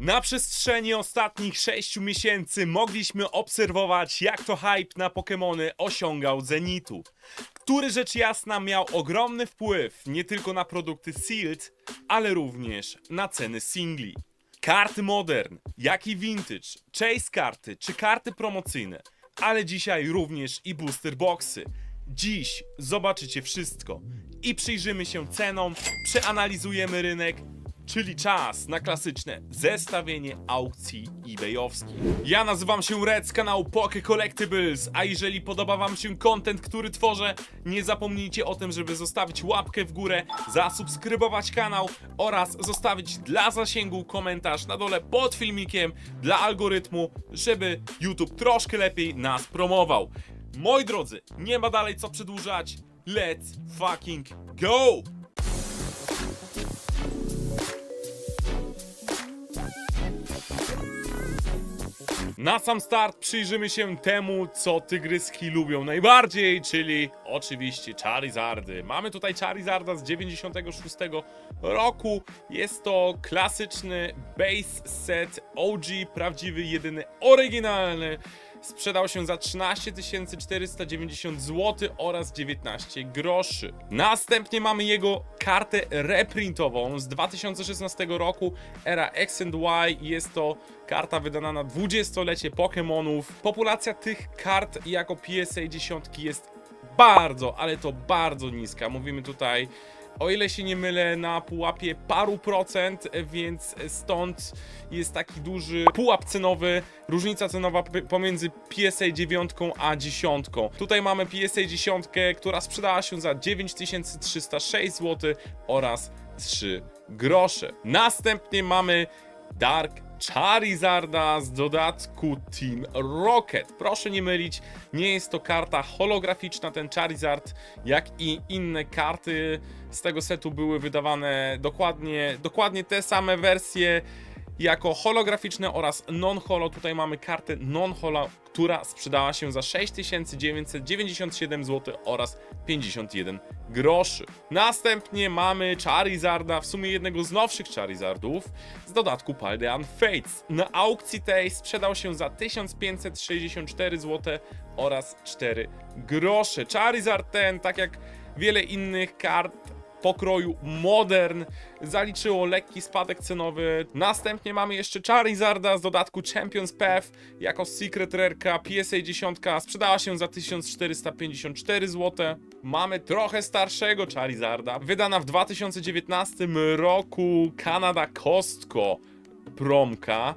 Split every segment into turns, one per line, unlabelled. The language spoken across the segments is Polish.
Na przestrzeni ostatnich 6 miesięcy mogliśmy obserwować, jak to hype na Pokémony osiągał zenitu, który rzecz jasna miał ogromny wpływ nie tylko na produkty Sealed, ale również na ceny singli. Karty Modern, jak i Vintage, Chase karty czy karty promocyjne, ale dzisiaj również i booster boxy. Dziś zobaczycie wszystko i przyjrzymy się cenom, przeanalizujemy rynek, czyli czas na klasyczne zestawienie aukcji ebayowskich. Ja nazywam się Red z kanału Poke Collectibles, a jeżeli podoba wam się content, który tworzę, nie zapomnijcie o tym, żeby zostawić łapkę w górę, zasubskrybować kanał oraz zostawić dla zasięgu komentarz na dole pod filmikiem dla algorytmu, żeby YouTube troszkę lepiej nas promował. Moi drodzy, nie ma dalej co przedłużać. Let's fucking go! Na sam start przyjrzymy się temu, co tygryski lubią najbardziej, czyli oczywiście Charizardy. Mamy tutaj Charizarda z 96 roku. Jest to klasyczny base set OG, prawdziwy, jedyny, oryginalny. Sprzedał się za 13 490 zł oraz 19 groszy. Następnie mamy jego kartę reprintową z 2016 roku, era X and Y. Jest to karta wydana na 20-lecie Pokémonów. Populacja tych kart jako PSA 10 jest bardzo, ale to bardzo niska. Mówimy tutaj, o ile się nie mylę, na pułapie paru procent, więc stąd jest taki duży pułap cenowy, różnica cenowa pomiędzy PSA 9 a 10. Tutaj mamy PSA 10, która sprzedała się za 9306 zł oraz 3 grosze. Następnie mamy Dark Charizarda z dodatku Team Rocket. Proszę nie mylić, nie jest to karta holograficzna, ten Charizard, jak i inne karty z tego setu były wydawane dokładnie, dokładnie te same wersje jako holograficzne oraz non-holo. Tutaj mamy kartę non-holo, która sprzedała się za 6997 zł oraz 51 groszy. Następnie mamy Charizarda, w sumie jednego z nowszych Charizardów z dodatku Paldean Fates. Na aukcji tej sprzedał się za 1564 zł oraz 4 grosze. Charizard ten, tak jak wiele innych kart pokroju Modern zaliczyło lekki spadek cenowy. Następnie mamy jeszcze Charizarda z dodatku Champions Path jako Secret Rareka PSA 10 sprzedała się za 1454 zł. Mamy trochę starszego Charizarda, wydana w 2019 roku Canada Costco promka.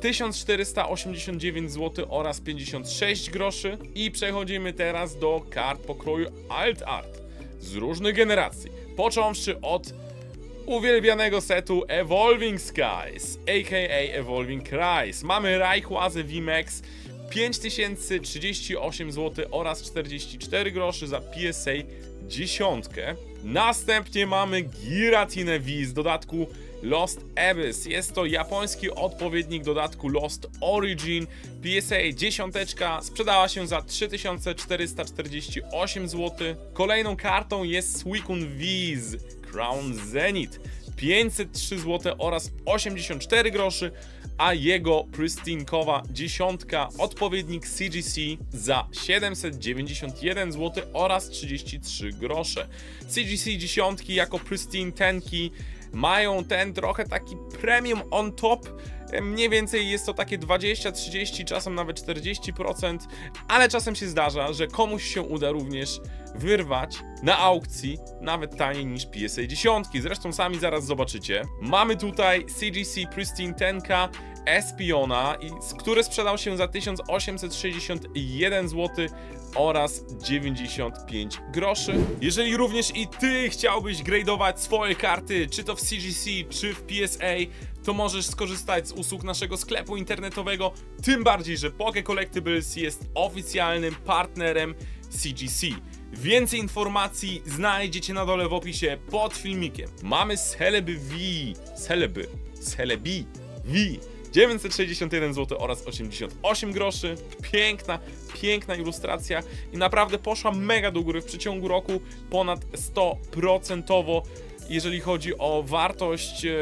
1489 zł oraz 56 groszy i przechodzimy teraz do kart pokroju Alt Art z różnych generacji, począwszy od uwielbianego setu Evolving Skies, aka Evolving Rise. Mamy Rayquaza VMAX 5038 zł oraz 44 groszy za PSA dziesiątkę. Następnie mamy Giratinę V z dodatku Lost Abyss. Jest to japoński odpowiednik dodatku Lost Origin. PSA dziesiąteczka sprzedała się za 3448 zł. Kolejną kartą jest Suicune V z Crown Zenith. 503 zł oraz 84 groszy, a jego prystinkowa dziesiątka, odpowiednik CGC za 791 zł oraz 33 grosze. CGC dziesiątki jako pristine tenki mają ten trochę taki premium on top, Mniej więcej jest to takie 20, 30, czasem nawet 40%, ale czasem się zdarza, że komuś się uda również wyrwać na aukcji nawet taniej niż PSA 10. Zresztą sami zaraz zobaczycie. Mamy tutaj CGC Pristine 10K Espiona, który sprzedał się za 1861 zł oraz 95 groszy. Jeżeli również i ty chciałbyś gradeować swoje karty, czy to w CGC, czy w PSA, to możesz skorzystać z usług naszego sklepu internetowego, tym bardziej, że Poke Collectibles jest oficjalnym partnerem CGC. Więcej informacji znajdziecie na dole w opisie pod filmikiem. Mamy Celeby V, Celeby, Celebi V 961 zł oraz 88 groszy. Piękna, piękna ilustracja i naprawdę poszła mega do góry w przeciągu roku ponad 100%. jeżeli chodzi o wartość e,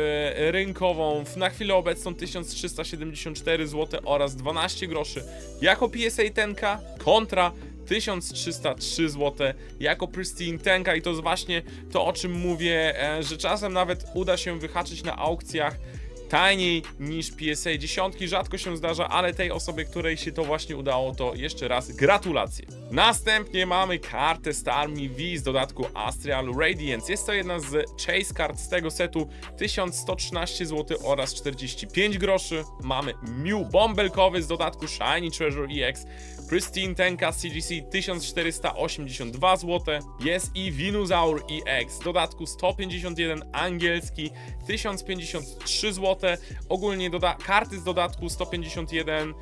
rynkową, na chwilę obecną 1374 zł oraz 12 groszy jako PSA tenka kontra 1303 zł jako Pristine tenka i to jest właśnie to o czym mówię, e, że czasem nawet uda się wyhaczyć na aukcjach taniej niż PSA dziesiątki, rzadko się zdarza, ale tej osobie, której się to właśnie udało, to jeszcze raz gratulacje. Następnie mamy kartę Starmie V z dodatku Astral Radiance. Jest to jedna z chase kart z tego setu 1113 zł oraz 45 groszy. Mamy Mew bąbelkowy z dodatku Shiny Treasure EX Pristine Tenka CGC 1482 zł. Jest i Winozaur EX w dodatku 151 angielski 1053 zł. Ogólnie karty z dodatku 151.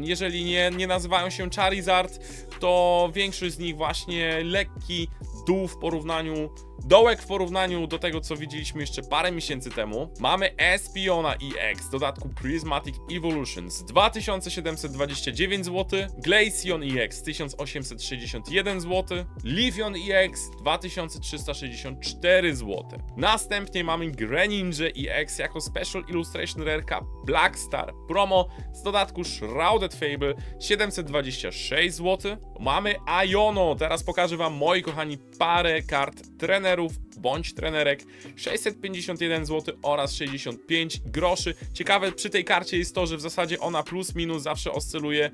jeżeli nie, nie nazywają się Charizard, to większość z nich właśnie lekki dół w porównaniu, dołek w porównaniu do tego, co widzieliśmy jeszcze parę miesięcy temu. Mamy Espiona EX, w dodatku Prismatic Evolutions 2729 zł, Glaceon EX 1861 zł, Lifion EX 2364 zł. Następnie mamy Greninja EX jako Special Illustration Rareka Black Star Promo z dodatku Shrouded Fable 726 zł. Mamy Iono, teraz pokażę wam moi kochani parę kart trenerów bądź trenerek 651 zł oraz 65 groszy. Ciekawe przy tej karcie jest to, że w zasadzie ona plus minus zawsze oscyluje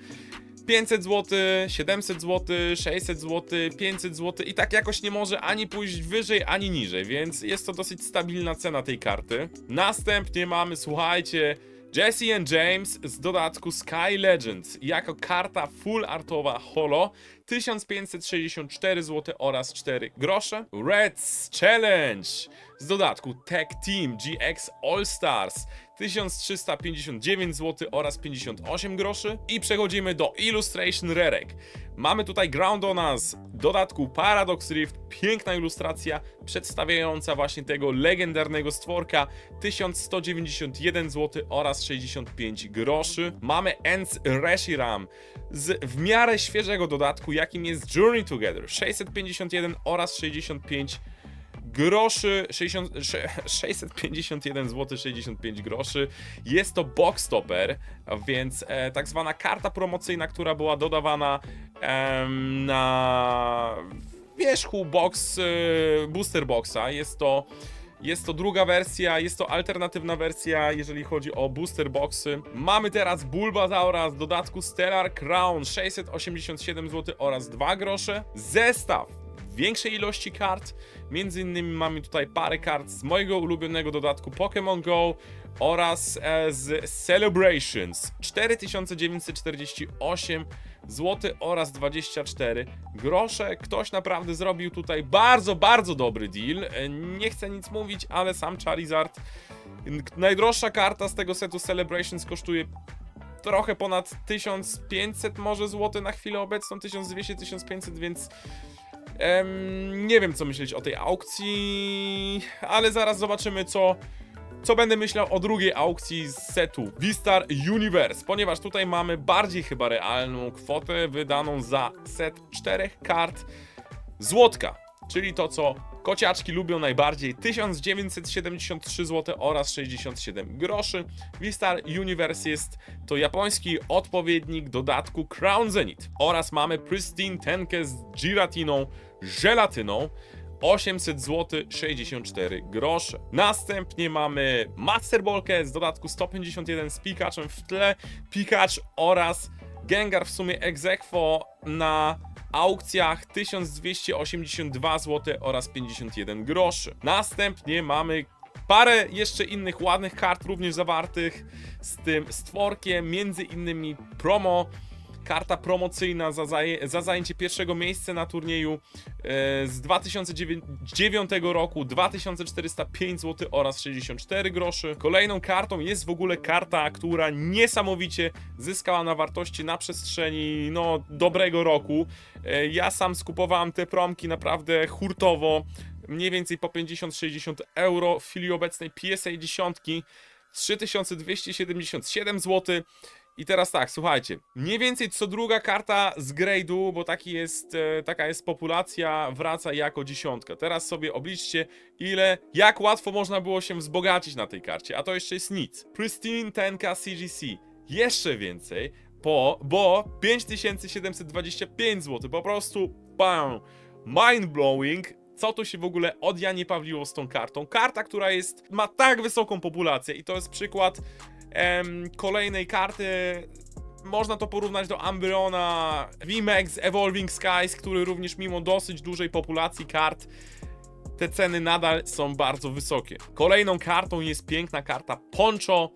500 zł, 700 zł, 600 zł, 500 zł i tak jakoś nie może ani pójść wyżej, ani niżej, więc jest to dosyć stabilna cena tej karty. Następnie mamy, słuchajcie, Jesse and James z dodatku Sky Legends. Jako karta full artowa holo 1564 zł oraz 4 grosze. Reds Challenge z dodatku Tech Team GX All Stars 1359 zł oraz 58 groszy. I przechodzimy do Illustration Rerek. Mamy tutaj Ground on Us, dodatku Paradox Rift, piękna ilustracja przedstawiająca właśnie tego legendarnego stworka 1191 zł oraz 65 groszy. Mamy Ends Reshiram z w miarę świeżego dodatku, jakim jest Journey Together 651 oraz 65 groszy, 60, sze- 651 zł 65 groszy. Jest to box topper, więc e, tak zwana karta promocyjna, która była dodawana em, na wierzchu box, e, booster boxa. Jest to jest to druga wersja, jest to alternatywna wersja, jeżeli chodzi o booster boxy. Mamy teraz Bulbasaura z dodatku Stellar Crown 687 zł oraz 2 grosze. Zestaw większej ilości kart. Między innymi mamy tutaj parę kart z mojego ulubionego dodatku Pokémon Go oraz e, z Celebrations 4948 zł oraz 24 grosze. Ktoś naprawdę zrobił tutaj bardzo, bardzo dobry deal. E, Nie chcę nic mówić, ale sam Charizard najdroższa karta z tego setu Celebrations kosztuje trochę ponad 1500 może złoty na chwilę obecną, 1200-1500, więc Em, nie wiem, co myśleć o tej aukcji, ale zaraz zobaczymy, co, co będę myślał o drugiej aukcji z setu Vistar Universe, ponieważ tutaj mamy bardziej chyba realną kwotę wydaną za set czterech kart złotka, czyli to, co kociaczki lubią najbardziej, 1973 zł oraz 67 groszy. Vistar Universe jest to japoński odpowiednik dodatku Crown Zenith oraz mamy Pristine tenkę z giratiną, żelatyną 800 zł 64 grosze. Następnie mamy Master Ballkę z dodatku 151 z Pikachem w tle, Pikacz oraz Gengar w sumie egzekwo na aukcjach 1282 zł oraz 51 groszy. Następnie mamy parę jeszcze innych ładnych kart również zawartych z tym stworkiem, między innymi promo karta promocyjna za, za zajęcie pierwszego miejsca na turnieju e, z 2009 roku 2405 zł oraz 64 groszy. Kolejną kartą jest w ogóle karta, która niesamowicie zyskała na wartości na przestrzeni no dobrego roku. E, ja sam skupowałem te promki naprawdę hurtowo, mniej więcej po 50-60 euro w chwili obecnej PSA dziesiątki 3277 zł. I teraz tak, słuchajcie, mniej więcej co druga karta z grade'u, bo taki jest, e, taka jest populacja, wraca jako dziesiątka. Teraz sobie obliczcie, ile, jak łatwo można było się wzbogacić na tej karcie, a to jeszcze jest nic. Pristine 10k CGC, jeszcze więcej, po, bo 5725 zł, po prostu bam, mind blowing. Co tu się w ogóle od Janie Pawliło z tą kartą? Karta, która jest, ma tak wysoką populację i to jest przykład em, kolejnej karty. Można to porównać do Ambryona, VMAX, Evolving Skies, który również mimo dosyć dużej populacji kart te ceny nadal są bardzo wysokie. Kolejną kartą jest piękna karta Poncho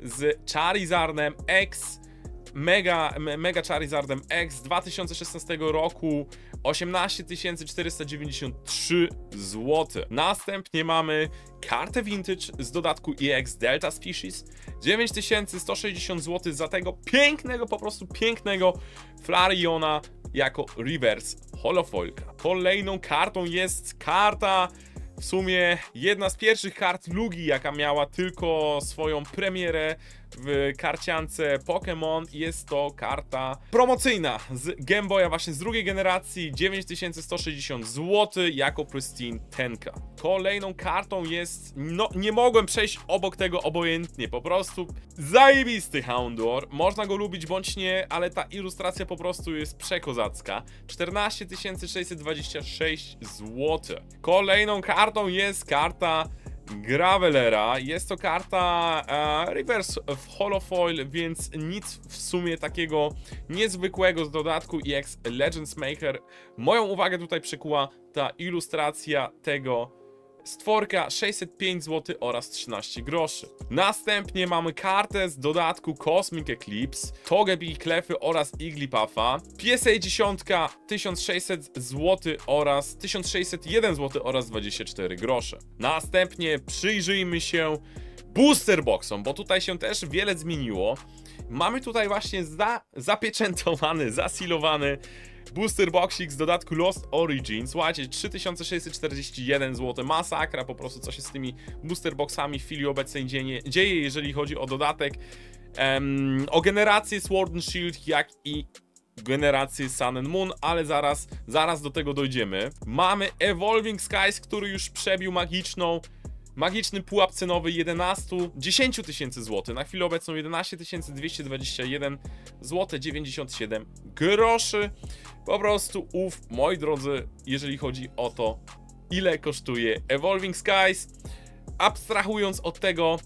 z Charizardem X, Mega, me- Mega Charizardem X z 2016 roku 18 493 zł. Następnie mamy kartę Vintage z dodatku EX Delta Species 9160 zł za tego pięknego, po prostu pięknego Flareona jako reverse holofoilka. Kolejną kartą jest karta w sumie jedna z pierwszych kart Lugi, jaka miała tylko swoją premierę w karciance Pokémon. Jest to karta promocyjna z Game Boya właśnie z drugiej generacji 9160 zł jako Pristine Tenka. Kolejną kartą jest, no nie mogłem przejść obok tego obojętnie, po prostu zajebisty Houndour. Można go lubić bądź nie, ale ta ilustracja po prostu jest przekozacka. 14 626 zł. Kolejną kartą jest karta Gravelera. Jest to karta e, reverse w holofoil, więc nic w sumie takiego niezwykłego z dodatku EX Legends Maker. Moją uwagę tutaj przykuła ta ilustracja tego stworka 605 zł oraz 13 groszy. Następnie mamy kartę z dodatku Cosmic Eclipse, Togepi, Klefy oraz Iglipaffa. PSA 10 1600 zł oraz 1601 zł oraz 24 grosze. Następnie przyjrzyjmy się booster boxom, bo tutaj się też wiele zmieniło. Mamy tutaj właśnie za, zapieczętowany, zasilowany Booster Boxik z dodatku Lost Origins. Słuchajcie, 3641 zł. Masakra po prostu, co się z tymi Booster Boxami w chwili obecnej dzieje, dzieje jeżeli chodzi o dodatek. Em, o generację Sword and Shield, jak i generację Sun and Moon, ale zaraz, zaraz do tego dojdziemy. Mamy Evolving Skies, który już przebił magiczną magiczny pułap cenowy 11, 10 tysięcy złotych. Na chwilę obecną 11 221 zł 97 groszy. Po prostu ów, moi drodzy, jeżeli chodzi o to, ile kosztuje Evolving Skies, abstrahując od tego,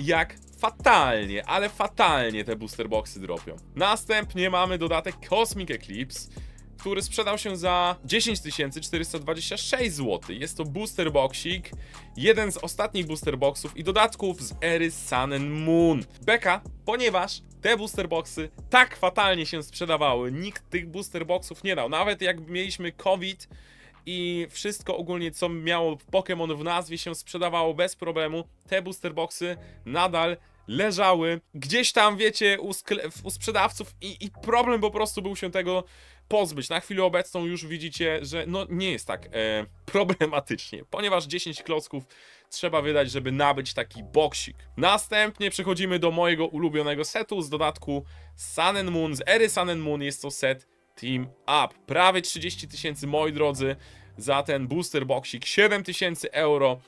jak fatalnie, ale fatalnie te booster boxy dropią. Następnie mamy dodatek Cosmic Eclipse, który sprzedał się za 10 426 zł. Jest to booster boxik, jeden z ostatnich booster boxów i dodatków z ery Sun and Moon. Beka, ponieważ te booster boxy tak fatalnie się sprzedawały, nikt tych booster boxów nie dał. Nawet jak mieliśmy COVID i wszystko ogólnie, co miało Pokémon w nazwie, się sprzedawało bez problemu, te booster boxy nadal leżały gdzieś tam, wiecie, u, u sprzedawców i, i problem po prostu był się tego pozbyć. Na chwilę obecną już widzicie, że no nie jest tak e, problematycznie, ponieważ 10 klocków trzeba wydać, żeby nabyć taki boksik. Następnie przechodzimy do mojego ulubionego setu z dodatku Sun Moon, z ery Sun Moon jest to set Team Up. Prawie 30 tysięcy, moi drodzy, za ten booster boxik, 7 tysięcy euro.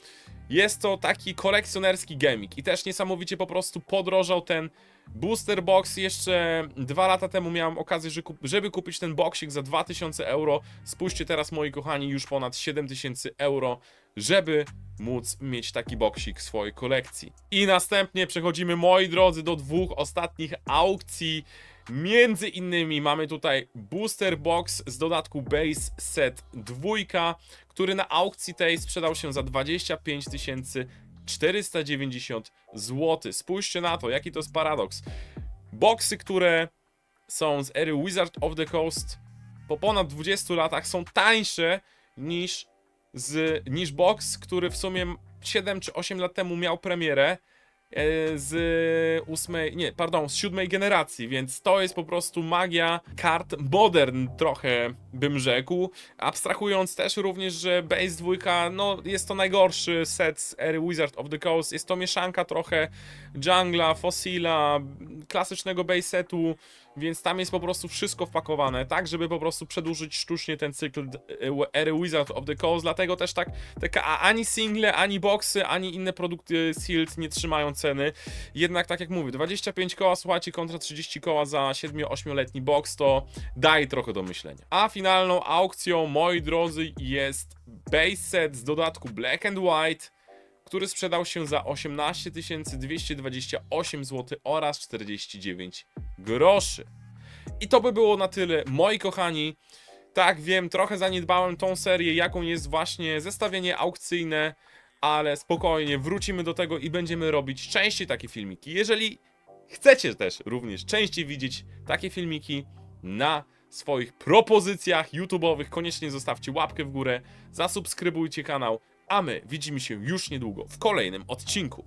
Jest to taki kolekcjonerski gemik i też niesamowicie po prostu podrożał ten booster box. Jeszcze dwa lata temu miałem okazję, żeby kupić ten boxik za 2000 euro. Spójrzcie teraz, moi kochani, już ponad 7000 euro, żeby móc mieć taki boxik w swojej kolekcji. I następnie przechodzimy, moi drodzy, do dwóch ostatnich aukcji. Między innymi mamy tutaj booster box z dodatku base set 2, który na aukcji tej sprzedał się za 25 490 zł. Spójrzcie na to, jaki to jest paradoks. Boksy, które są z ery Wizard of the Coast po ponad 20 latach są tańsze niż, z, niż box, który w sumie 7 czy 8 lat temu miał premierę z ósmej, nie, pardon, z siódmej generacji, więc to jest po prostu magia kart modern trochę, bym rzekł. Abstrahując też również, że Base 2, no jest to najgorszy set z ery Wizard of the Coast, jest to mieszanka trochę jungla, fossila, klasycznego base setu, więc tam jest po prostu wszystko wpakowane, tak, żeby po prostu przedłużyć sztucznie ten cykl e, ery Wizard of the Coast, dlatego też tak, a- ani single, ani boxy, ani inne produkty Sealed nie trzymają ceny, jednak tak jak mówię, 25 koła, słuchajcie, kontra 30 koła za 7-8-letni box, to daje trochę do myślenia. A finalną aukcją, moi drodzy, jest base set z dodatku Black and White, który sprzedał się za 18 228 zł oraz 49 groszy. I to by było na tyle, moi kochani. Tak, wiem, trochę zaniedbałem tą serię, jaką jest właśnie zestawienie aukcyjne, ale spokojnie, wrócimy do tego i będziemy robić częściej takie filmiki. Jeżeli chcecie też również częściej widzieć takie filmiki na swoich propozycjach YouTube'owych, koniecznie zostawcie łapkę w górę, zasubskrybujcie kanał, a my widzimy się już niedługo w kolejnym odcinku.